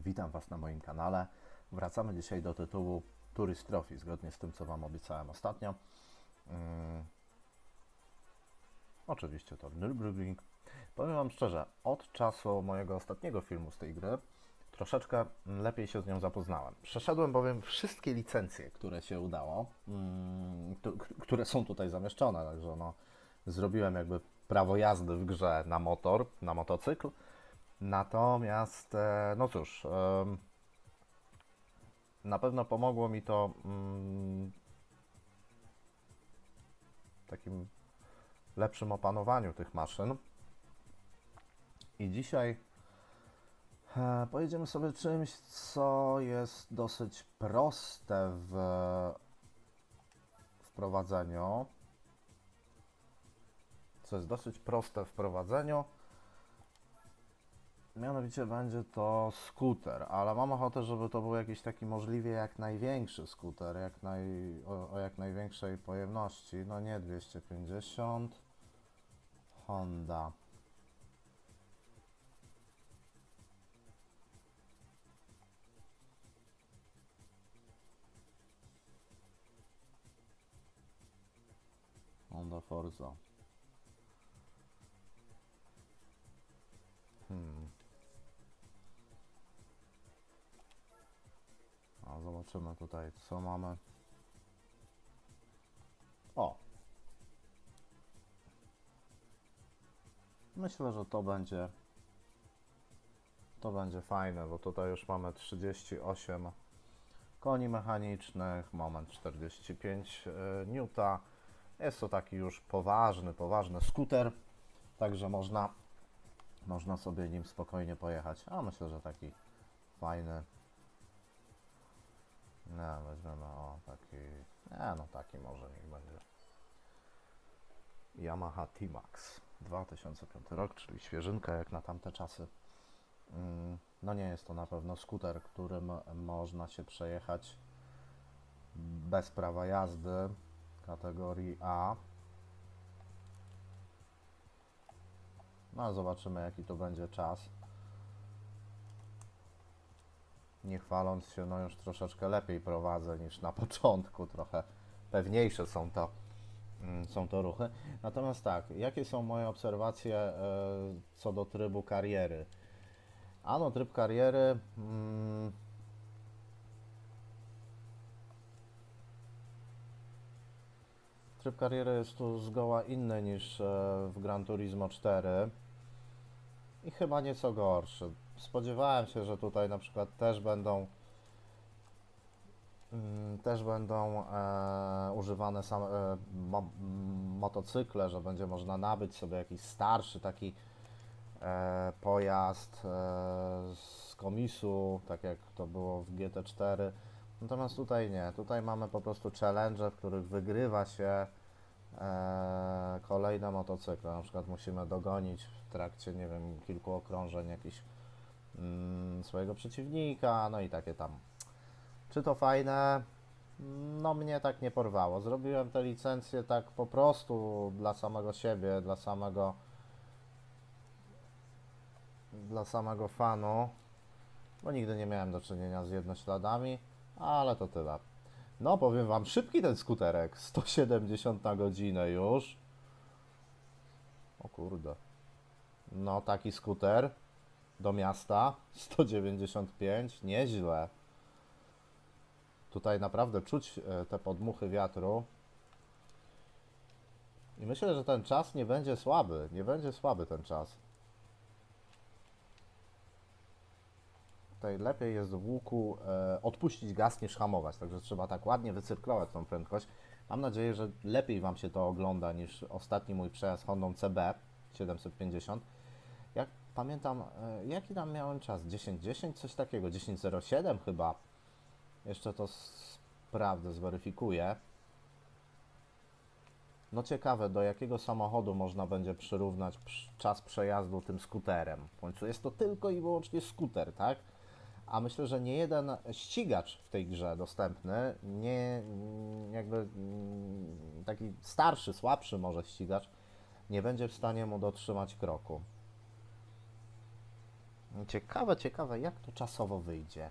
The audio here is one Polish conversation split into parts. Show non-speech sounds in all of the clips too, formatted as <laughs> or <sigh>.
Witam Was na moim kanale. Wracamy dzisiaj do tytułu Tourist Trophy, zgodnie z tym, co Wam obiecałem ostatnio. Mm. Oczywiście to Nürburgring. Powiem Wam szczerze, od czasu mojego ostatniego filmu z tej gry troszeczkę lepiej się z nią zapoznałem. Przeszedłem bowiem wszystkie licencje, które się udało, mm, k- które są tutaj zamieszczone, także no, zrobiłem jakby prawo jazdy w grze na motor, na motocykl. Natomiast, e, no cóż, na pewno pomogło mi to mm, takim lepszym opanowaniu tych maszyn. I dzisiaj e, pojedziemy sobie czymś, co jest dosyć proste w wprowadzeniu. Co jest dosyć proste w prowadzeniu. Mianowicie będzie to skuter, ale mam ochotę, żeby to był jakiś taki możliwie jak największy skuter, jak naj, o, o jak największej pojemności. No nie 250. Honda. Honda Forza. Hmm. Zobaczymy tutaj, co mamy. O! Myślę, że to będzie to będzie fajne, bo tutaj już mamy 38 koni mechanicznych, moment 45 e, Newta. Jest to taki już poważny, poważny skuter, także można można sobie nim spokojnie pojechać. A myślę, że taki fajny. Nie, weźmiemy o taki. Nie, no taki może niech będzie. Yamaha T-Max 2005 rok, czyli świeżynka jak na tamte czasy. Mm, No nie jest to na pewno skuter, którym można się przejechać bez prawa jazdy kategorii A. No zobaczymy jaki to będzie czas. Nie chwaląc się, no już troszeczkę lepiej prowadzę niż na <laughs> początku, trochę pewniejsze są to, mm, są to ruchy. Natomiast tak, jakie są moje obserwacje e, co do trybu kariery? Ano, tryb kariery. Mm, Tryb kariery jest tu zgoła inny niż e, w Gran Turismo 4 i chyba nieco gorszy. Spodziewałem się, że tutaj na przykład też będą mm, też będą e, używane same e, mo, m, motocykle, że będzie można nabyć sobie jakiś starszy taki e, pojazd e, z komisu, tak jak to było w GT4. Natomiast tutaj nie, tutaj mamy po prostu challenge, w których wygrywa się e, kolejne motocykle. Na przykład musimy dogonić w trakcie, nie wiem, kilku okrążeń jakiś mm, swojego przeciwnika, no i takie tam. Czy to fajne? No mnie tak nie porwało. Zrobiłem te licencje tak po prostu dla samego siebie, dla samego dla samego fanu, bo nigdy nie miałem do czynienia z jednośladami, ale to tyle. No, powiem Wam, szybki ten skuterek, 170 na godzinę już. O kurde. No, taki skuter do miasta, 195, nieźle. Tutaj naprawdę czuć e, te podmuchy wiatru. I myślę, że ten czas nie będzie słaby, nie będzie słaby ten czas. Tutaj lepiej jest w łuku e, odpuścić gaz niż hamować, także trzeba tak ładnie wycyrklować tą prędkość. Mam nadzieję, że lepiej Wam się to ogląda niż ostatni mój przejazd Hondą CB 750. Jak pamiętam, e, jaki tam miałem czas? 10.10? Coś takiego, 10.07 chyba. Jeszcze to sprawdzę, zweryfikuję. No ciekawe, do jakiego samochodu można będzie przyrównać przy- czas przejazdu tym skuterem. W końcu jest to tylko i wyłącznie skuter, tak? A myślę, że nie jeden ścigacz w tej grze dostępny, nie mm, jakby mm, taki starszy, słabszy może ścigacz, nie będzie w stanie mu dotrzymać kroku. Ciekawe, ciekawe, jak to czasowo wyjdzie.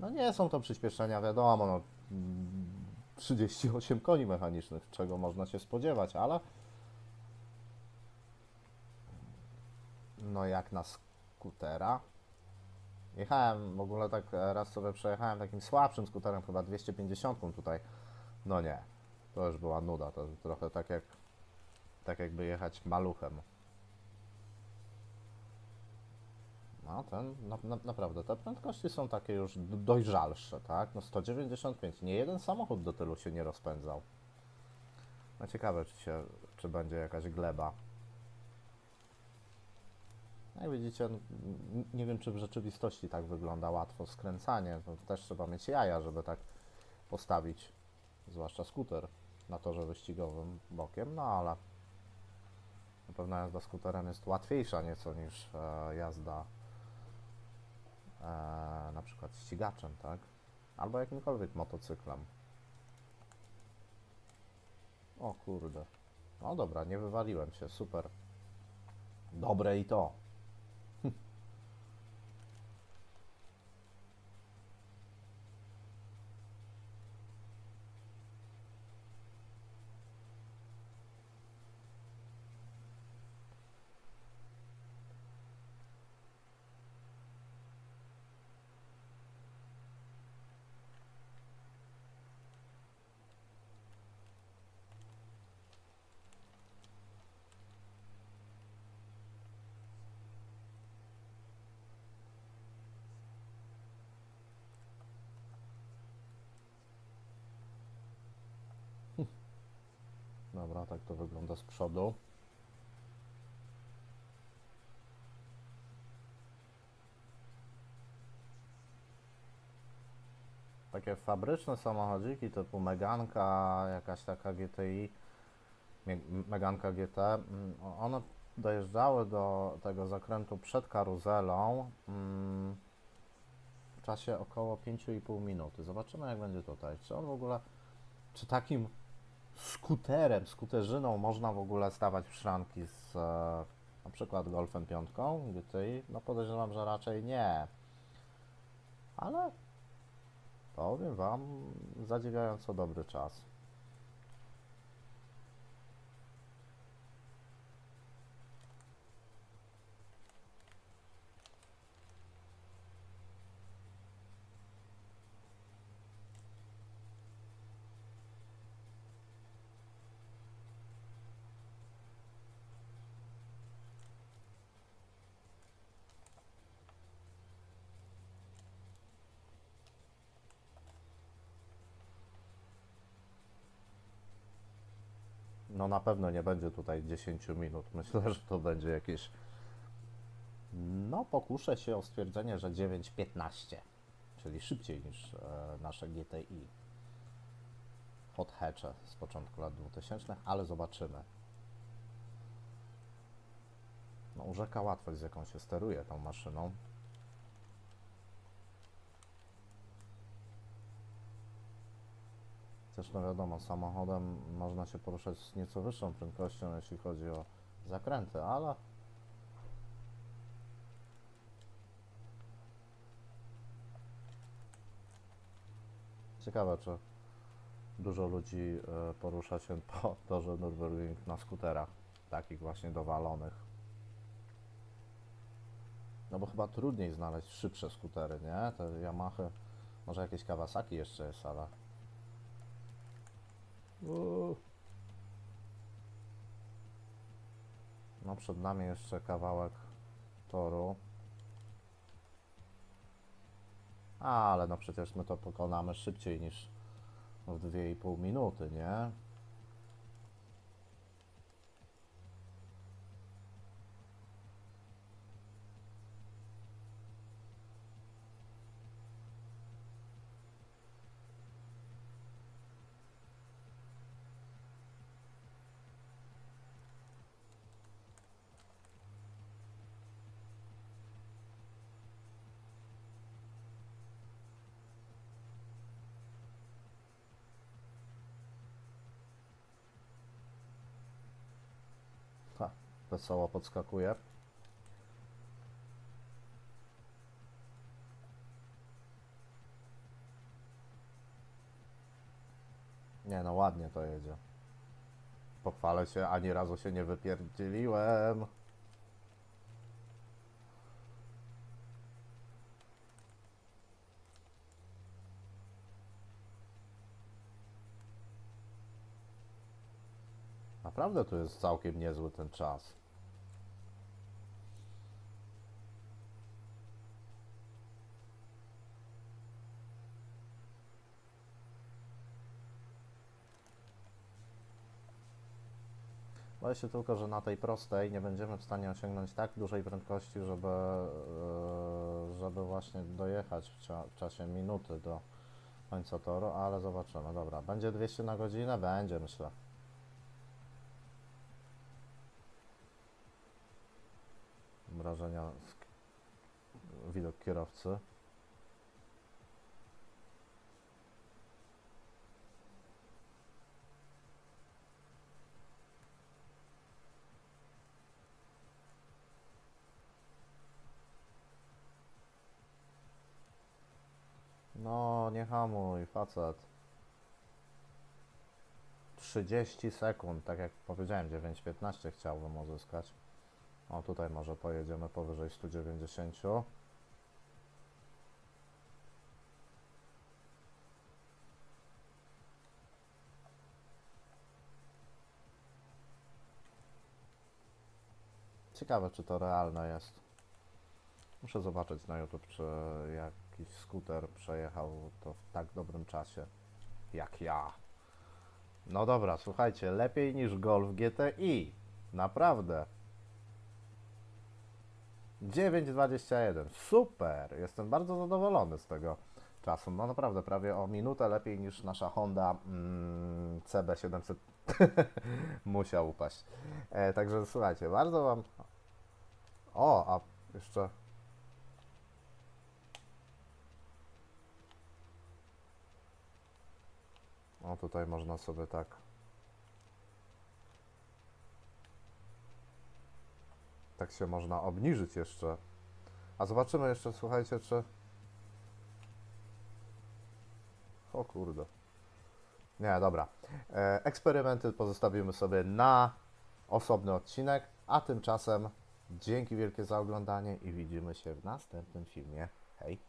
No nie są to przyspieszenia, wiadomo, no, mm, 38 koni mechanicznych, czego można się spodziewać, ale no jak na skutera. Jechałem w ogóle tak raz sobie przejechałem takim słabszym skuterem, chyba 250 tutaj. No nie, to już była nuda, to trochę tak jak tak jakby jechać maluchem. No, ten, na, na, naprawdę, te prędkości są takie już dojrzalsze, tak? No 195, nie jeden samochód do tylu się nie rozpędzał. No ciekawe, czy, się, czy będzie jakaś gleba. No Jak widzicie, nie wiem, czy w rzeczywistości tak wygląda łatwo skręcanie. To też trzeba mieć jaja, żeby tak postawić, zwłaszcza skuter na torze wyścigowym bokiem, no ale na pewno jazda skuterem jest łatwiejsza nieco niż e, jazda e, na przykład ścigaczem, tak? Albo jakimkolwiek motocyklem. O kurde. No dobra, nie wywaliłem się, super. Dobre i to. Dobra, tak to wygląda z przodu. Takie fabryczne samochodziki typu Meganka, jakaś taka GTI, Meganka GT, mm, one dojeżdżały do tego zakrętu przed karuzelą mm, w czasie około 5,5 minuty. Zobaczymy jak będzie tutaj. Czy on w ogóle, czy takim skuterem, skuterzyną można w ogóle stawać w szranki z e, na przykład Golfem 5 GTI? No podejrzewam, że raczej nie. Ale powiem Wam, zadziwiająco dobry czas. No na pewno nie będzie tutaj 10 minut. <laughs> Myślę, że to będzie jakieś. No, pokuszę się o stwierdzenie, że 9.15, czyli szybciej niż e, nasze GTI. Hot hatche z początku lat 2000, ale zobaczymy. No, urzeka łatwość, z jaką się steruje tą maszyną. Też no wiadomo, samochodem można się poruszać z nieco wyższą prędkością, jeśli chodzi o zakręty, ale ciekawe, czy dużo ludzi e, porusza się <laughs> po torze Nürburgring na skuterach, takich właśnie dowalonych. No bo chyba trudniej znaleźć szybsze skutery, nie? Te Yamahy, może jakieś Kawasaki jeszcze jest, ale No przed nami jeszcze kawałek toru. Ale no przecież my to pokonamy szybciej niż w 2,5 minuty, nie? Wesoło podskakuje. Nie no, ładnie to jedzie. Pochwalę się, ani razu się nie wypierdzieliłem. Naprawdę tu jest całkiem niezły ten czas. Boję się tylko, że na tej prostej nie będziemy w stanie osiągnąć tak dużej prędkości, żeby, e, żeby właśnie dojechać w, cia- w czasie minuty do końca toru, ale zobaczymy. Dobra, będzie 200 na godzinę? Będzie, myślę. K- widok kierowcy. No, nie hamuj, facet. 30 sekund, tak jak powiedziałem, 9.15 chciałbym uzyskać. O, tutaj może pojedziemy powyżej 190. Ciekawe, czy to realne jest. Muszę zobaczyć na YouTube, czy jakiś skuter przejechał to w tak dobrym czasie jak ja. No dobra, słuchajcie, lepiej niż Golf GTI. Naprawdę. 9.21. Super! Jestem bardzo zadowolony z tego czasu. No naprawdę, prawie o minutę lepiej niż nasza Honda mm, CB700 <laughs> musiał upaść. E, także słuchajcie, bardzo Wam. O, a jeszcze. O, tutaj można sobie tak. Tak się można obniżyć jeszcze. A zobaczymy jeszcze, słuchajcie, czy. O kurde. Nie, dobra. E, eksperymenty pozostawimy sobie na osobny odcinek, a tymczasem dzięki wielkie za oglądanie i widzimy się w następnym filmie. Hej!